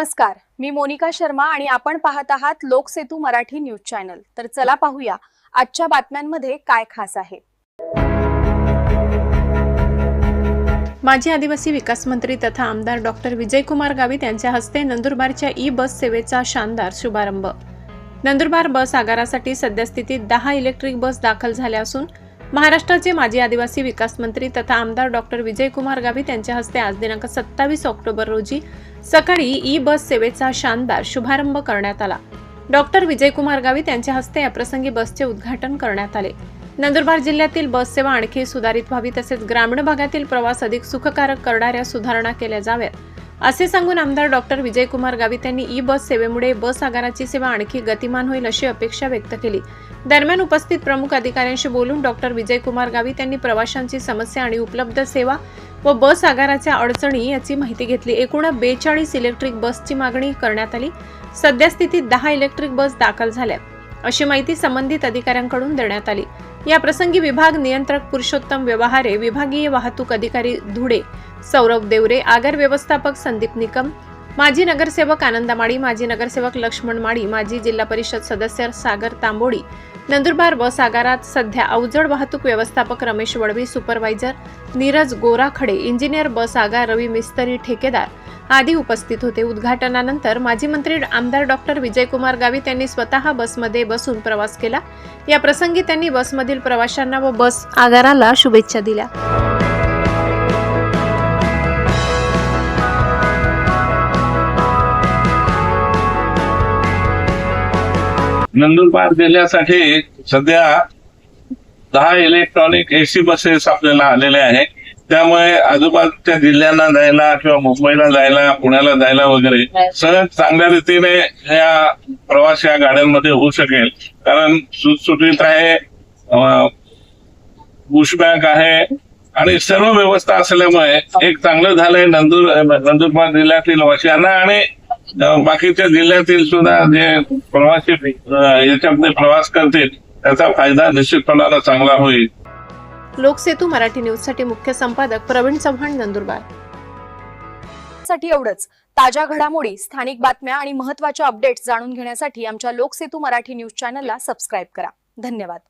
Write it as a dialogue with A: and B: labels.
A: नमस्कार मी मोनिका शर्मा आणि आपण पाहत आहात लोकसेतू मराठी न्यूज चॅनल. तर चला पाहूया आजच्या बातम्यांमध्ये काय खास आहे.
B: माजी आदिवासी विकास मंत्री तथा आमदार डॉक्टर विजयकुमार गावित यांच्या हस्ते नंदुरबारच्या ई बस सेवेचा शानदार शुभारंभ. नंदुरबार बस आगारासाठी सद्यस्थितीत दहा इलेक्ट्रिक बस दाखल झाल्या असून महाराष्ट्राचे माजी आदिवासी विकास मंत्री तथा आमदार डॉक्टर विजयकुमार गावित यांच्या हस्ते आज दिनांक सत्तावीस ऑक्टोबर रोजी सकाळी ई बस सेवेचा शानदार शुभारंभ करण्यात आला. डॉक्टर विजयकुमार गावित यांच्या हस्ते याप्रसंगी बसचे उद्घाटन करण्यात आले. नंदुरबार जिल्ह्यातील बस सेवा आणखी सुधारित व्हावी तसेच ग्रामीण भागातील प्रवास अधिक सुखकारक करणाऱ्या सुधारणा केल्या जाव्यात. असे सांगून आमदार डॉक्टर विजयकुमार गावित यांनी ई बस सेवेमुळे बस आगाराची सेवा आणखी गतिमान होईल अशी अपेक्षा व्यक्त केली. दरम्यान उपस्थित प्रमुख अधिकाऱ्यांशी बोलून डॉक्टर विजयकुमार गावित यांनी प्रवाशांची समस्या आणि उपलब्ध सेवा व बस आगाराच्या अडचणी याची माहिती घेतली. एकूण बेचाळीस इलेक्ट्रिक बसची मागणी करण्यात आली. सद्यस्थितीत दहा इलेक्ट्रिक बस दाखल झाल्या. अशी माहिती संबंधित अधिकाऱ्यांकडून देण्यात आली. या प्रसंगी विभाग नियंत्रक पुरुषोत्तम व्यवहारे विभागीय वाहतूक अधिकारी धुळे सौरभ देवरे आगर व्यवस्थापक संदीप निकम माजी नगरसेवक आनंदा माळी माजी नगरसेवक लक्ष्मण माळी माजी जिल्हा परिषद सदस्य सागर तांबोडी नंदुरबार बस आगारात सध्या अवजड वाहतूक व्यवस्थापक Ramesh Vadvi supervisor Neeraj Gorakhade engineer bus आगार रवी मिस्तरी ठेकेदार आदी उपस्थित होते. उद्घाटनानंतर माजी मंत्री आमदार डॉक्टर विजयकुमार गावित यांनी स्वतः बसमध्ये बसून प्रवास केला. या प्रसंगी त्यांनी बसमधील प्रवाशांना व बस आगाराला शुभेच्छा दिल्या.
C: नंदुरबार जिल्ह्यासाठी सध्या दहा इलेक्ट्रॉनिक एसी बसेस आपल्याला आलेल्या आहेत. त्यामुळे आजूबाजूच्या जिल्ह्यांना जायला किंवा मुंबईला जायला पुण्याला जायला वगैरे सहज चांगल्या रीतीने या प्रवास या गाड्यांमध्ये होऊ शकेल. कारण सुटसुटीत आहे पुशबॅक आहे आणि सर्व व्यवस्था असल्यामुळे एक चांगलं झालंय नंदुर नंदुरबार जिल्ह्यातील वाशियांना आणि बाकीच्या जिल्ह्यातील सुद्धा जे प्रवासी याच्यामध्ये प्रवास करतील त्याचा फायदा निश्चितपणानं चांगला होईल.
B: लोकसेतू मराठी न्यूजसाठी मुख्य संपादक प्रवीण चव्हाण नंदुरबार.
A: साठी एवढंच. ताज्या घडामोडी स्थानिक बातम्या आणि महत्त्वाच्या अपडेट्स जाणून घेण्यासाठी आमच्या लोकसेतू मराठी न्यूज चॅनलला सबस्क्राईब करा. धन्यवाद.